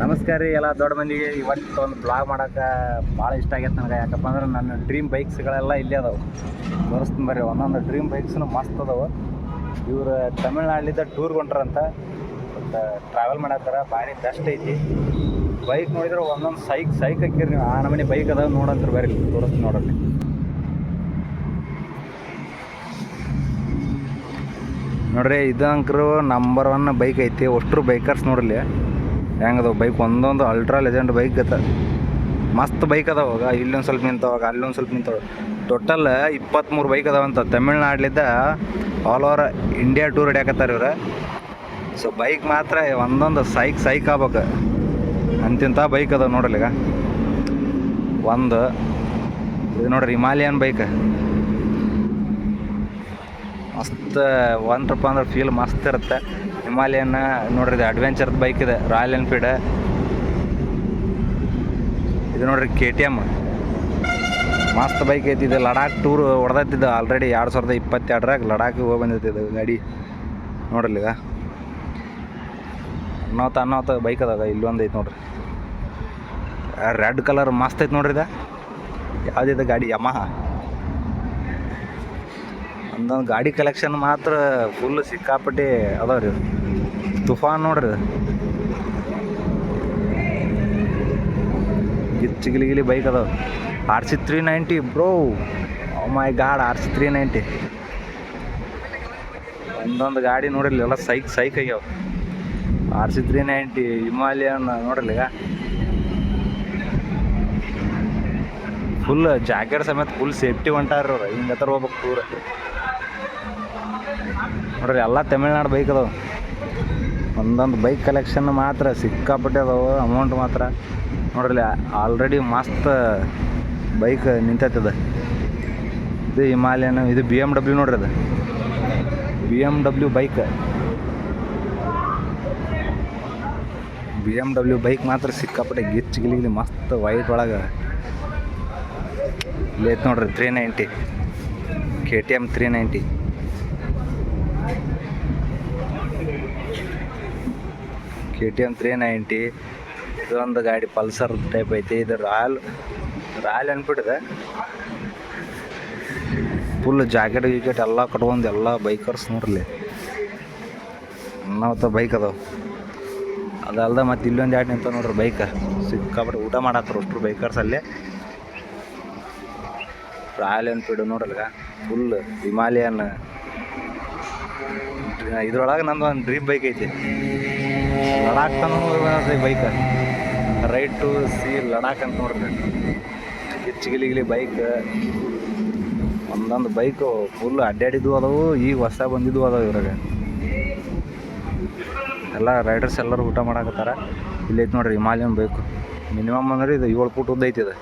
ನಮಸ್ಕಾರ ರೀ, ಎಲ್ಲ ದೊಡ್ಡ ಮಂದಿಗೆ. ಇವತ್ತು ಒಂದು ಬ್ಲಾಗ್ ಮಾಡೋಕೆ ಭಾಳ ಇಷ್ಟ ಆಗೈತೆ ನನಗೆ. ಯಾಕಪ್ಪ ಅಂದ್ರೆ ನನ್ನ ಡ್ರೀಮ್ ಬೈಕ್ಸ್ಗಳೆಲ್ಲ ಇಲ್ಲೇ ಅದಾವೆ. ತೋರಿಸ್ತೀನಿ ಬರ್ರಿ, ಒಂದೊಂದು ಡ್ರೀಮ್ ಬೈಕ್ಸ್ನು ಮಸ್ತ್ ಅದಾವೆ. ಇವ್ರು ತಮಿಳ್ನಾಡಿಂದ ಟೂರ್ ಹೊಂಟ್ರಂತ. ಮತ್ತು ಟ್ರಾವೆಲ್ ಮಾಡತ್ತಾರ ಭಾರಿ ಬೆಸ್ಟ್ ಐತಿ. ಬೈಕ್ ನೋಡಿದ್ರೆ ಒಂದೊಂದು ಸೈಕ್ ಸೈಕ್ ಹಾಕಿರಿ ನೀವು. ಆ ನಮೂನಿ ಬೈಕ್ ಅದಾವ ನೋಡಂತ್ರಿ ಬರ್ರಿ, ತೋರಿಸ್ತೀನಿ ನೋಡ್ರಿ. ನೋಡ್ರಿ ಇದು ಅಂಕರು ನಂಬರ್ ಒನ್ ಬೈಕ್ ಐತಿ. ಅಷ್ಟ್ರು ಬೈಕರ್ಸ್ ನೋಡ್ರಿ ಹೆಂಗದವ ಬೈಕ್? ಒಂದೊಂದು ಅಲ್ಟ್ರಾ ಲೆಜೆಂಡ್ ಬೈಕ್ ಅದ ಮಸ್ತ್ ಬೈಕ್ ಅದಾವಾಗ ಇಲ್ಲೊಂದು ಸ್ವಲ್ಪ ನಿಂತವಾಗ ಅಲ್ಲೊಂದು ಸ್ವಲ್ಪ ನಿಂತವಾಗ ಟೋಟಲ್ ಇಪ್ಪತ್ತ್ಮೂರು ಬೈಕ್ ಅದಾವಂತ ತಮಿಳ್ನಾಡ್ಲಿದ್ದ ಆಲ್ ಓವರ್ ಇಂಡಿಯಾ ಟೂರ್ ಹಿಡಿಯಾಕತ್ತಾರ ಇವ್ರು. ಸೊ ಬೈಕ್ ಮಾತ್ರ ಒಂದೊಂದು ಸೈಕ್ ಸೈಕ್ ಆಗ್ಬೇಕು. ಅಂತಿಂಥ ಬೈಕ್ ಅದಾವ ಈಗ. ಒಂದು, ಇದು ನೋಡ್ರಿ ಹಿಮಾಲಯನ್ ಬೈಕ್ ಮಸ್ತ್ ಒಂದ್ರಪ್ಪ ಅಂದ್ರೆ ಫೀಲ್ ಮಸ್ತ್ ಇರುತ್ತೆ. ಹಿಮಾಲಯನ್ ನೋಡ್ರಿ ಇದು ಅಡ್ವೆಂಚರ್ ಬೈಕ್ ಇದೆ ರಾಯಲ್ ಎನ್ಫೀಲ್ಡ್ ಇದು ನೋಡ್ರಿ ಕೆ ಟಿ ಎಂ ಮಸ್ತ್ ಬೈಕ್ ಐತಿ, ಇದು ಲಡಾಖ್ ಟೂರ್ ಹೊಡೆದತ್ತಿದ್ದು ಆಲ್ರೆಡಿ ಎರಡು ಸಾವಿರದ ಇಪ್ಪತ್ತೆರಡರಾಗ ಲಡಾಖಿಗೆ ಹೋಗಿ ಬಂದೈತಿ ಇದು ಗಾಡಿ. ನೋಡ್ರಿ ಈಗ. ಅನ್ನೋತ ಅನ್ನೋತ ಬೈಕ್ ಅದಾಗ ಇಲ್ಲೊಂದು ಐತಿ ನೋಡ್ರಿ. ರೆಡ್ ಕಲರ್ ಮಸ್ತ್ ಐತಿ ನೋಡ್ರಿ ಇದು. ಯಾವುದಿದೆ ಗಾಡಿ? ಯಮಹ ಒಂದೊಂದು ಗಾಡಿ ಕಲೆಕ್ಷನ್ ಮಾತ್ರ ಫುಲ್ ಸಿಕ್ಕಾಪಟ್ಟೆ ಅದಾವ ರೀ ತುಫಾನ್ ನೋಡ್ರಿ. ಗಿಚ್ಚಿಗಿಲಿ ಗಿಚ್ಚಿ ಗಿಲಿ ಬೈಕ್ ಅದಾವ. R C three ninety bro my God R C three ninety ಒಂದೊಂದು ಗಾಡಿ ನೋಡಿರ್ಲಿ ಎಲ್ಲ ಸೈಕ್ ಸೈಕ್ ಆಗ್ಯಾವ. R C three ninety Himalayan ನೋಡಿರ್ಲಿ full jacket ಸಮೇತ ಫುಲ್ ಸೇಫ್ಟಿ ಹೊಂಟಾರ ಅವ್ರು. ಹಿಂಗೆ ಹತ್ರ ಹೋಗ್ಬೇಕು ಟೂರ್ ನೋಡ್ರಿ, ಎಲ್ಲ ತಮಿಳ್ನಾಡು ಬೈಕ್ ಅದಾವ. ಒಂದೊಂದು ಬೈಕ್ ಕಲೆಕ್ಷನ್ ಮಾತ್ರ ಸಿಕ್ಕಾಪಟ್ಟೆ ಅದಾವ ಅಮೌಂಟ್ ಮಾತ್ರ. ನೋಡ್ರಿ ಆಲ್ರೆಡಿ ಮಸ್ತ್ ಬೈಕ್ ನಿಂತೈತದ ಇದು ಹಿಮಾಲಯನ್, ಇದು ಬಿ ಎಂ ಡಬ್ಲ್ಯೂ ನೋಡ್ರಿ ಅದು. B M W bike B M W bike ಮಾತ್ರ ಸಿಕ್ಕಾಪಟ್ಟೆ ಗಿಚ್ಚಿ ಗಿಲಿ ಮಸ್ತ್ ವೈಟ್ ಒಳಗೆ. ಇಲ್ಲಿ ಐತೆ ನೋಡ್ರಿ three ninety K T M three ninety K T M three ninety ಇದೊಂದು ಗಾಡಿ ಪಲ್ಸರ್ ಟೈಪ್ ಐತಿ. ಇದು ರಾಯಲ್ ರಾಯಲ್ ಅನ್ಬಿಟ್ಟಿದೆ ಫುಲ್ ಜಾಕೆಟ್ ಗಿಕೆಟ್ ಎಲ್ಲ ಕಟ್ಕೊಂಡು ಎಲ್ಲ ಬೈಕರ್ಸ್ ನೋಡ್ರಿ. ಅನ್ನೋತ ಬೈಕ್ ಅದಾವ ಅದಲ್ದ ಮತ್ತೆ ಇಲ್ಲೊಂದು ಎರಡು ನಿಂತ ನೋಡ್ರಿ ಬೈಕ್ ಸಿಕ್ಕಾಪಟ್ಟೆ ಊಟ ಮಾಡತ್ತಾರ ಅಷ್ಟು ಬೈಕರ್ಸ್ ಅಲ್ಲಿ. ರಾಯಲ್ ಎನ್ಫೀಲ್ಡ್ ನೋಡ್ರಲ್ಲ ಫುಲ್ ಹಿಮಾಲಯನ್. ಇದ್ರೊಳಗೆ ನಂದು ಒಂದು ಡ್ರೀಮ್ ಬೈಕ್ ಐತಿ. ಲಡಾಖ್ ತನಕ bike ride to see Ladakh ಅಂತ ನೋಡ್ರಿ ಹೆಚ್ಚಿಗಿಲಿಗಿಲಿ ಬೈಕ್ ಒಂದೊಂದು ಬೈಕು ಫುಲ್ ಅಡ್ಡಾಡಿದ್ದು ಅದಾವು, ಈಗ ಹೊಸ ಬಂದಿದ್ದು ಅದಾವ ಇವ್ರಾಗ ಎಲ್ಲ ರೈಡರ್ಸ್ ಎಲ್ಲರೂ ಊಟ ಮಾಡಾಕತ್ತಾರ. ಇಲ್ಲಿ ಐತೆ ನೋಡ್ರಿ ಹಿಮಾಲಯನ್ ಬೈಕು ಮಿನಿಮಮ್ ಅಂದ್ರೆ ಇದು ಏಳು ಫುಟ್ ಉದ್ದ ಐತಿ ಇದು.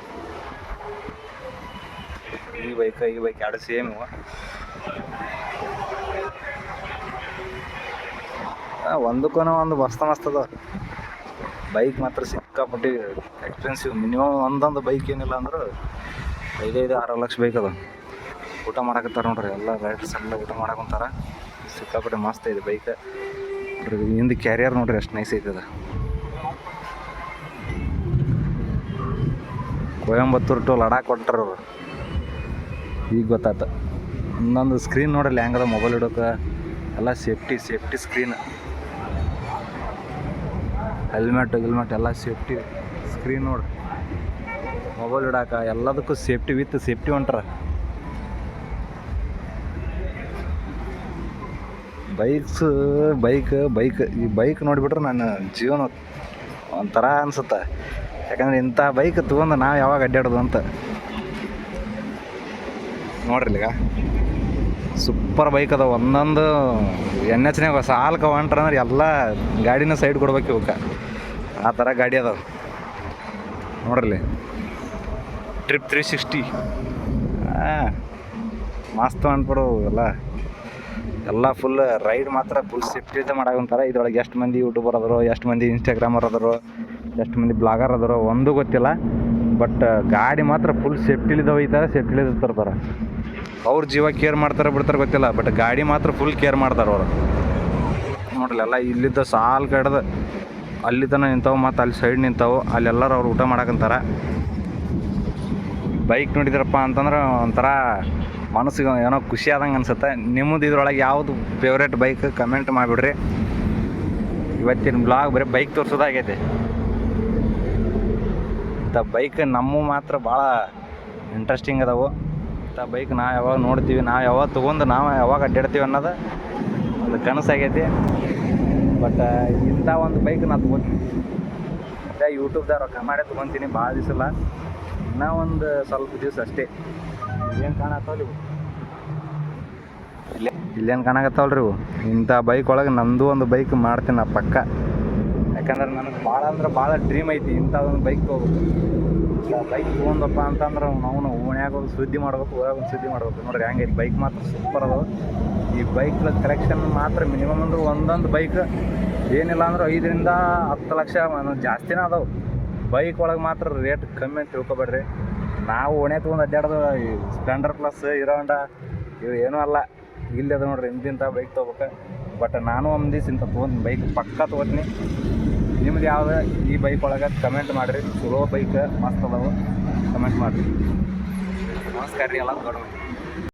ಈ ಬೈಕ್ ಈ ಬೈಕ್ ಎರಡು ಸೇಮ್ ಒಂದಕ್ಕೂ ಒಂದು ಮಸ್ತ ಮಸ್ತ್ ಬೈಕ್ ಮಾತ್ರ ಸಿಕ್ಕಾಪಟ್ಟಿ ಎಕ್ಸ್ಪೆನ್ಸಿವ್ ಮಿನಿಮಮ್ ಒಂದೊಂದು ಬೈಕ್ ಏನಿಲ್ಲ ಅಂದ್ರೆ ಐದೈದು, ಆರು ಲಕ್ಷ ಬೈಕ್ ಅದ ಊಟ ಮಾಡಕತ್ತಾರ ನೋಡ್ರಿ, ಎಲ್ಲ ರೈಡರ್ಸ್ ಎಲ್ಲ ಊಟ ಮಾಡಕೊಂತಾರ. ಸಿಕ್ಕಾಪಟ್ಟೆ ಮಸ್ತ್ ಐತೆ ಬೈಕ್ ಹಿಂದೆ ಕ್ಯಾರಿಯರ್ ನೋಡ್ರಿ, ಅಷ್ಟು ನೈಸ್ ಐತದ ಕೊಯಂಬತ್ತೂರು ಟು ಲಡಾಖ್ ಕೊಟ್ಟರು ಅವರು ಈಗ ಗೊತ್ತಾತ. ಒಂದೊಂದು ಸ್ಕ್ರೀನ್ ನೋಡಲ್ಲ ಹೆಂಗದ ಮೊಬೈಲ್ ಇಡೋಕೆ ಎಲ್ಲ ಸೇಫ್ಟಿ ಸೇಫ್ಟಿ ಸ್ಕ್ರೀನ್ ಹೆಲ್ಮೆಟ್, ಗಿಲ್ಮೆಟ್ ಎಲ್ಲ ಸೇಫ್ಟಿ ಸ್ಕ್ರೀನ್ ನೋಡ್ರಿ ಮೊಬೈಲ್ ಇಡಾಕ ಎಲ್ಲದಕ್ಕೂ ಸೇಫ್ಟಿ ವಿತ್ ಸೇಫ್ಟಿ ಹೊಂಟ್ರ ಬೈಕ್ಸ್ ಬೈಕ್ ಬೈಕ್ ಈ ಬೈಕ್ ನೋಡಿಬಿಟ್ರೆ ನನ್ನ ಜೀವನ ಒಂಥರ ಅನ್ಸುತ್ತೆ. ಯಾಕಂದ್ರೆ ಇಂಥ ಬೈಕ್ ತೊಗೊಂಡು ನಾವು ಯಾವಾಗ ಅಡ್ಡಾಡೋದು ಅಂತ. ನೋಡ್ರಿ ಈಗ. ಸೂಪರ್ ಬೈಕ್ ಅದ ಒಂದೊಂದು ಎನ್ ಎಚ್ನಾಗ ಸಾಲ್ಕ ಹೊಂಟ್ರ ಅಂದ್ರೆ ಎಲ್ಲ ಗಾಡಿನ ಸೈಡ್ ಕೊಡ್ಬೇಕು ಇವಕ್ಕೆ ಆ ಥರ ಗಾಡಿ ಅದಾವೆ. ನೋಡ್ರಿ. ಟ್ರಿಪ್ ತ್ರೀ ಸಿಕ್ಸ್ಟಿ ಮಸ್ತ್ ಅನ್ಬಿಡು ಎಲ್ಲ ಎಲ್ಲ ಫುಲ್ ರೈಡ್ ಮಾತ್ರ ಫುಲ್ ಸೇಫ್ಟಿಯಿಂದ ಮಾಡಾಕಂತಾರೆ ಇದ್ರೊಳಗೆ ಎಷ್ಟು ಮಂದಿ ಯೂಟ್ಯೂಬರ್ ಅದರು ಎಷ್ಟು ಮಂದಿ ಇನ್ಸ್ಟಾಗ್ರಾಮರ್ ಅದರು ಎಷ್ಟು ಮಂದಿ ಬ್ಲಾಗರ್ ಅದರು ಒಂದು ಗೊತ್ತಿಲ್ಲ. ಬಟ್ ಗಾಡಿ ಮಾತ್ರ ಫುಲ್ ಸೇಫ್ಟಿಲಿದ ಒಯ್ತಾರೆ ಸೇಫ್ಟಿಲಿದ ತರ್ತಾರೆ ಅವ್ರ ಜೀವ ಕೇರ್ ಮಾಡ್ತಾರೆ ಬಿಡ್ತಾರೆ ಗೊತ್ತಿಲ್ಲ. ಬಟ್ ಗಾಡಿ ಮಾತ್ರ ಫುಲ್ ಕೇರ್ ಮಾಡ್ತಾರೆ ಅವರು. ನೋಡ್ರಿ ಎಲ್ಲ ಇಲ್ಲಿದ್ದ ಸಾಲ್ ಕಡ್ದು. ಅಲ್ಲಿ ತನಕ ನಿಂತಾವು ಮತ್ತು ಅಲ್ಲಿ ಸೈಡ್ ನಿಂತಾವು. ಅಲ್ಲೆಲ್ಲರೂ ಅವ್ರು ಊಟ ಮಾಡಕಂತಾರೆ. ಬೈಕ್ ನೋಡಿದ್ರಪ್ಪ ಅಂತಂದ್ರೆ ಒಂಥರ ಮನಸ್ಸಿಗೆ ಏನೋ ಖುಷಿ ಆದಂಗೆ ಅನ್ಸುತ್ತೆ. ನಿಮ್ಮದು ಇದ್ರೊಳಗೆ ಯಾವುದು ಫೇವ್ರೇಟ್ ಬೈಕ್ ಕಮೆಂಟ್ ಮಾಡಿಬಿಡ್ರಿ. ಇವತ್ತಿನ ಬ್ಲಾಗ್ ಬರೀ ಬೈಕ್ ತೋರಿಸೋದಾಗೈತೆ ಇಂಥ ಬೈಕ್ ನಮ್ಮ ಮಾತ್ರ ಭಾಳ ಇಂಟ್ರೆಸ್ಟಿಂಗ್ ಅದಾವು. ಇಂಥ ಬೈಕ್ ನಾವು ಯಾವಾಗ ನೋಡ್ತೀವಿ ನಾವು ಯಾವಾಗ ತೊಗೊಂಡು, ನಾವು ಯಾವಾಗ ಅಡ್ಡಾಡ್ತೀವಿ ಅನ್ನೋದು ಒಂದು ಕನಸಾಗೈತಿ ಬಟ್ ಇಂಥ ಒಂದು ಬೈಕ್ ನಾ ತೊಗೊಂತೀನಿ ಅದೇ ಯೂಟ್ಯೂಬ್ದಾಗ ರೊಕ್ಕ ಮಾಡೇ ತೊಗೊತೀನಿ ಭಾಳ ದಿವಸ ಇಲ್ಲ. ಇನ್ನೂ ಒಂದು ಸ್ವಲ್ಪ ದಿವಸ ಅಷ್ಟೇ. ಏನು ಕಾಣತ್ತಾವಲ್ಲ ಇವು? ಇಲ್ಲೇ ಇಲ್ಲೇನು ಕಾಣಕತ್ತಾವಲ್ರಿ ಇವು? ಇಂಥ ಬೈಕ್ ಒಳಗೆ ನಂದು ಒಂದು ಬೈಕ್ ಮಾಡ್ತೀನಿ ಪಕ್ಕ ಯಾಕಂದ್ರೆ ನನಗೆ ಭಾಳ ಅಂದ್ರೆ ಭಾಳ ಡ್ರೀಮ್ ಐತಿ ಇಂಥ ಒಂದು ಬೈಕ್ ತೊಗೋಬೇಕು. ಬೈಕ್ ತೊಗೊಂಡಪ್ಪ ಅಂತಂದ್ರೆ ನಾವು ಓಣ್ಯಾಗ ಒಂದು ಸುದ್ದಿ ಮಾಡ್ಬೇಕು, ಊರಾಗ ಒಂದು ಸುದ್ದಿ ಮಾಡ್ಬೇಕು. ನೋಡ್ರಿ ಹೆಂಗೈತಿ ಬೈಕ್ ಮಾತ್ರ ಸೂಪರ್ ಅದಾವ. ಈ ಬೈಕ್ ಕಲೆಕ್ಷನ್ ಮಾತ್ರ ಮಿನಿಮಮ್ ಅಂದ್ರೆ ಒಂದೊಂದು ಬೈಕ್ ಏನಿಲ್ಲ ಅಂದ್ರೆ ಐದರಿಂದ ಹತ್ತು ಲಕ್ಷ ಜಾಸ್ತಿನೇ ಅದಾವೆ. ಬೈಕ್ ಒಳಗೆ ಮಾತ್ರ ರೇಟ್ ಕಮ್ಮಿ ಅಂತ ತಿಳ್ಕೊಬೇಡ್ರಿ. ನಾವು ಓಣೆ ತೊಗೊಂಡು ಅಡ್ಡಾಡೋದು ಈ ಸ್ಪ್ಲೆಂಡರ್ ಪ್ಲಸ್ ಹೀರೋ ಹೊಂಡ ಇವು ಏನೂ ಅಲ್ಲ. ಇಲ್ಲಿ ಅದ ನೋಡ್ರಿ ಇಂತಿಂಥ ಬೈಕ್ ತೊಗೋಬೇಕು. ಬಟ್ ನಾನು ಒಂದು ದಿವ್ಸ ಇಂಥ ತೊಗೊಂಡು ಬೈಕ್ ಪಕ್ಕ ತೊಗೋತೀನಿ. ನಿಮ್ದು ಯಾವ್ದು? ಈ ಬೈಕ್ ಒಳಗೆ ಕಮೆಂಟ್ ಮಾಡಿರಿ. ಚಲೋ ಬೈಕ್ ಮಸ್ತ್ ಅದಾವು. ಕಮೆಂಟ್ ಮಾಡಿರಿ. ನಮಸ್ಕಾರ ರೀ ಎಲ್ಲ. ದೊಡ್ಡ